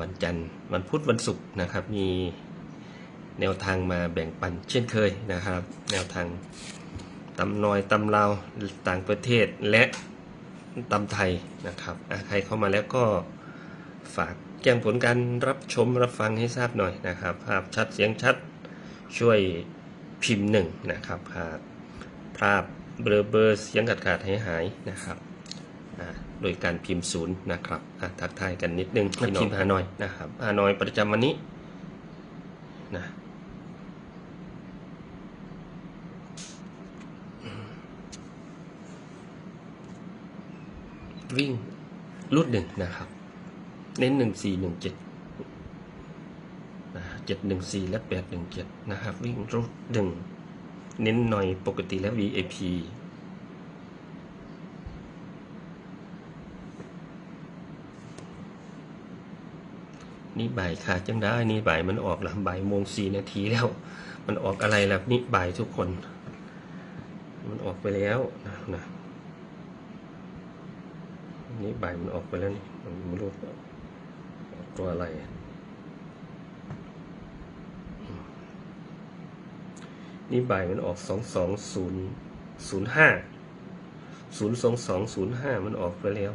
วันจันทร์วันพุธวันศุกร์นะครับ มีแนวทางมาแบ่งปันเช่นเคยนะครับ แนวทางตำนอยตำลาวต่างประเทศและตำไทยนะครับใครเข้ามาแล้วก็ฝากแจ้งผลการรับชมรับฟังให้ทราบหน่อยนะครับ ภาพชัดเสียงชัดช่วยพิมพ์หนึ่งนะครับภาพภาพเบลอเบอร์เสียงขาดขาดหายหายนะครับ โดยการพิมพ์ศูนย์นะครับอะทักทายกันนิดนึงพี่น้องฮานอยนะครับฮานอยประจำวันนี้นะวิ่งรุ่นหนึ่งนะครับ เน้นหนึ่งสี่หนึ่งเจ็ดเจ็ดหนึ่งสี่และแปดหนึ่งเจ็ดนะครับ วิ่งรุ่นหนึ่งเน้นหน่อยปกติและ VIP นี่บ่ายขาดจังได้นี่บ่ายมันออกละบ่ายโมงสี่นาทีแล้ว มันออกอะไรล่ะนี่บ่ายทุกคน มันออกไปแล้วนะนะนี่บ่ายมันออกไปแล้วนี่มันไม่รู้ตัวอะไรนี่บ่ายมันออกสองสองศูนย์ศูนย์ห้าศูนย์สองสองศูนย์ห้ามันออกไปแล้ว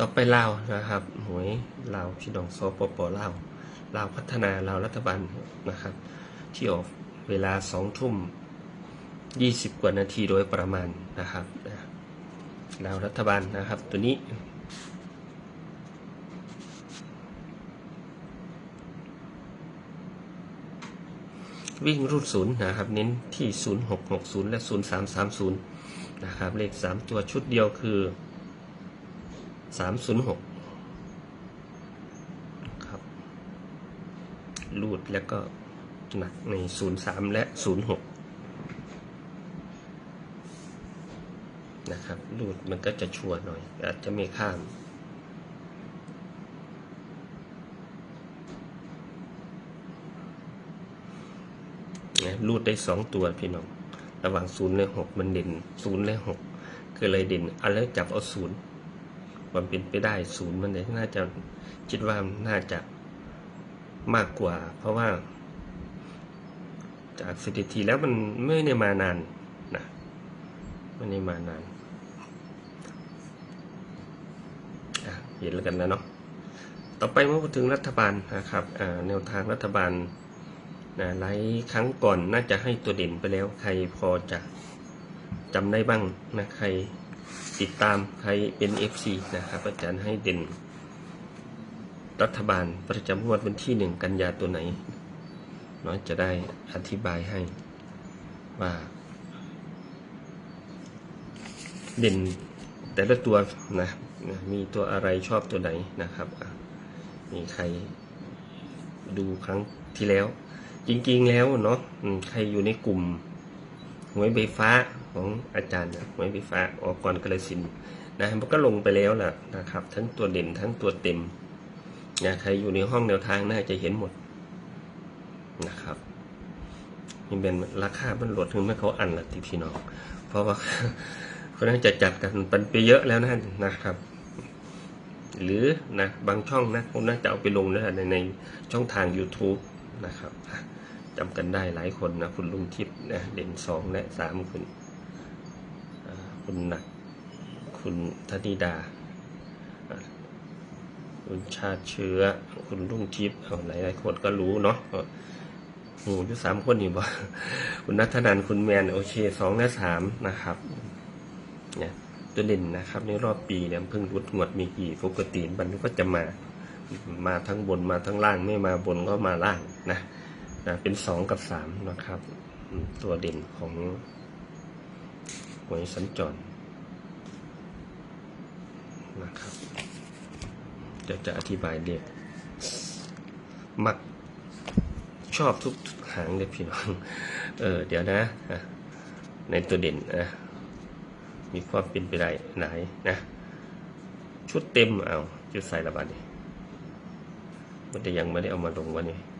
ต่อไปลาวนะครับหวยลาวพี่น้องสปปลาวลาวพัฒนาลาวรัฐบาลนะครับ ที่ออกเวลาสองทุ่มยี่สิบกว่านาทีโดยประมาณนะครับลาวรัฐบาลนะครับตัวนี้วิ่งรูดศูนย์นะครับ เน้นที่ศูนย์หกหกศูนย์และศูนย์สามสามศูนย์นะครับ เลขสามตัวชุดเดียวคือ สามศูนย์หกครับ รูดแล้วก็หนักในศูนย์สามและศูนย์หกนะครับรูดมันก็จะชัวร์หน่อย อาจจะไม่ข้ามนะรูดได้สองตัวพี่น้อง ระหว่างศูนย์และหกมันเด่นศูนย์และหกก็เลยเด่นเอาแล้วจับเอาศูนย์ ความเป็นไปได้ศูนย์มันเนี่ยน่าจะคิดว่าน่าจะมากกว่า เพราะว่า จากสถิติแล้วมันไม่ได้มานานนะไม่ได้มานานเห็นแล้วกันนะเนาะต่อไปเมื่อพูดถึงรัฐบาลนะครับแนวทางรัฐบาลนะหลายครั้งก่อนน่าจะให้ตัวเด่นไปแล้ว ใครพอจะจำได้บ้างนะใคร ติดตามใครเป็น FC นะครับ อาจารย์ให้เด่น รัฐบาลประจำงวดวันที่หนึ่งกันยาตัวไหนน้อยจะได้อธิบายให้ว่า เด่นแต่ละตัวนะนะมีตัวอะไรชอบตัวไหนนะครับมีใครดูครั้งที่แล้ว จริงๆแล้วเนาะใครอยู่ในกลุ่ม หวยใบฟ้าของอาจารย์นะหวยใบฟ้าออกก่อนกระสินด์นะมันก็ลงไปแล้วล่ะนะครับ ทั้งตัวเด่นทั้งตัวเต็มนะใครอยู่ในห้องแนวทางน่าจะเห็นหมดนะครับนี่เป็นราคามันลดถึงแม้เขาอันละที่พี่น้อง เพราะว่าเขาน่าจะจัดกันเปันไปเยอะแล้วนะนะครับ หรือนะบางช่องนะผมน่าจะเอาไปลงนะในในช่องทาง YouTube นะครับ จำกันได้หลายคนนะ คุณลุงทิพย์นะเด่นสองและสามคุณคุณหนัก คุณธนิดา คุณชาติเชื้อ คุณลุงทิพย์หลายหลายคนก็รู้เนาะโอ้อยู่สามคนนี่บ่คุณนัทนันคุณแมน โอเคสองและสามนะครับเนี่ยตัวเด่นนะครับ ในรอบปีเนี่ยเพิ่งรุดงวดมีกี่ปกติมันก็จะมา มาทั้งบนมาทั้งล่างไม่มาบนก็มาล่างนะ นะเป็นสองกับสามนะครับ ตัวเด่นของหวยสัญจรนะครับจะจะอธิบายเรียกมักชอบทุกหางเลยพี่น้อง เออ เดี๋ยวนะ ในตัวเด่นนะ มีความเป็นไปได้ไหนนะ ชุดเต็มเอาชุดใส่ละบาดนี้มันจะยังไม่ได้เอามาลงวันนี้อ่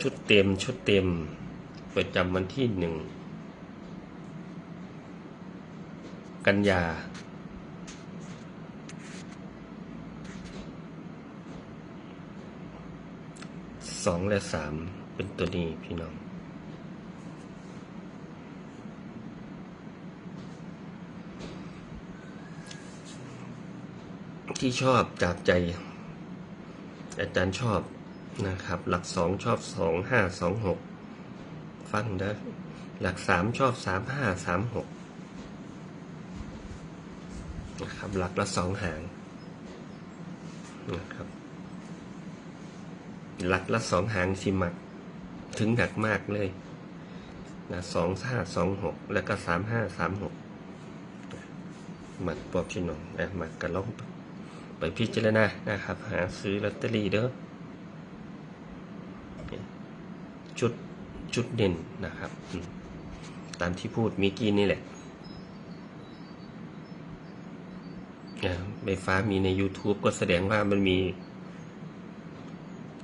ชุดเต็มชุดเต็มประจำวันที่หนึ่ง กันยา สองและสามเป็นตัวนี้พี่น้องที่ชอบจากใจ อาจารย์ชอบนะครับ หลักสองชอบสองห้าสองหกฟังนะหลักสามชอบสามห้าสามหกนะครับหลักละสองหางนะครับ หลักละสองหางสิมัก ถึงหนักมากเลยนะสองห้าสองหกแล้วก็สามห้าสามหกหมักปอบชินองนะหมักกระล่อง ไปพิจารณานะครับ หาซื้อลอตเตอรี่เด้อชุดชุดเด่นนะครับ ตามที่พูดมีกี้นี่แหละอ่าใบฟ้ามีใน YouTube ก็แสดงว่ามันมี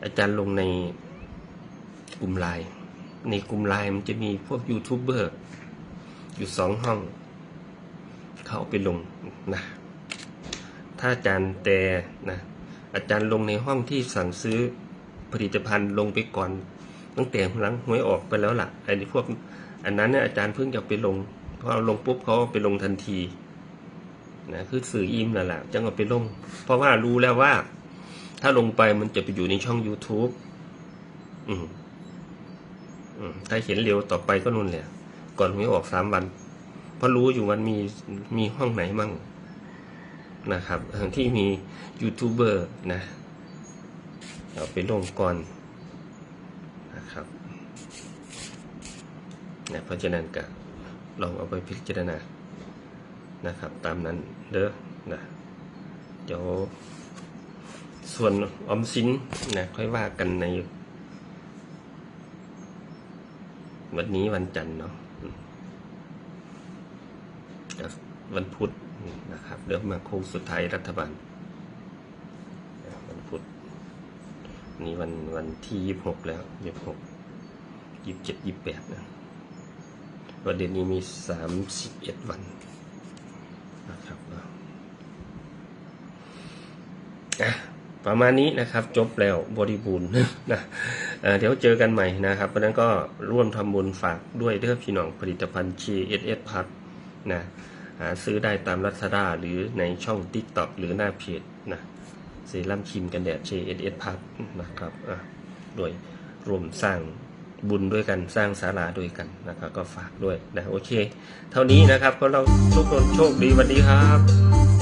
อาจารย์ลงในกลุ่มไลน์ในกลุ่มไลน์มันจะมีพวกยูทูบเบอร์อยู่สองห้อง เขาเอาไปลงนะ ถ้าอาจารย์แต่นะอาจารย์ลงในห้องที่สั่งซื้อผลิตภัณฑ์ลงไปก่อน ตั้งแต่หลังหวยออกไปแล้วล่ะไอ้พวกอันนั้นเนี่ยอาจารย์เพิ่งจะไปลงพอเอาลงปุ๊บเขาไปลงทันทีนะคือสื่ออิมนั่นแหละจังเอาไปลง เพราะว่ารู้แล้วว่า ถ้าลงไปมันจะไปอยู่ในช่อง YouTube อืมอืมถ้าเห็นเร็วต่อไปก็นู่นแหละก่อนหวยออกสามวันเพราะรู้อยู่วันมีมีห้องไหนมั่ง นะครับเอ่อที่มียูทูบเบอร์นะเอาไปลงก่อนนะครับนะเพราะฉะนั้นก็ลองเอาไปพิจารณานะครับ ตามนั้นเด้อนะเดี๋ยวส่วนออมสินนะค่อยว่ากันใน วันนี้วันจันทร์เนาะวันพุธ นะครับเดี๋ยวมาโค้งสุดท้ายรัฐบาลวันพุธนี่วันวันที่ยี่สิบหกแล้วยี่สิบหกยี่สิบเจ็ดยี่สิบแปดนะวันเดือนนี้มีสามสิบเอ็ดวันนะครับนะประมาณนี้นะครับจบแล้วบริบูรณ์นะเเดี๋ยวเจอกันใหม่นะครับ เพราะนั้นก็ร่วมทำบุญฝากด้วยเด้อพี่น้องผลิตภัณฑ์ GSS พัทนะ หาซื้อได้ตามรัศดาหรือในช่อง TikTok หรือหน้าเพจนะเซรั่มครีมกันแดด GSS พัทนะครับอะโดยรวมสร้างบุญด้วยกันสร้างศาลาด้วยกันนะครับก็ฝากด้วยนะโอเค เท่านี้นะครับก็เราทุกคนโชคดีวันดีครับ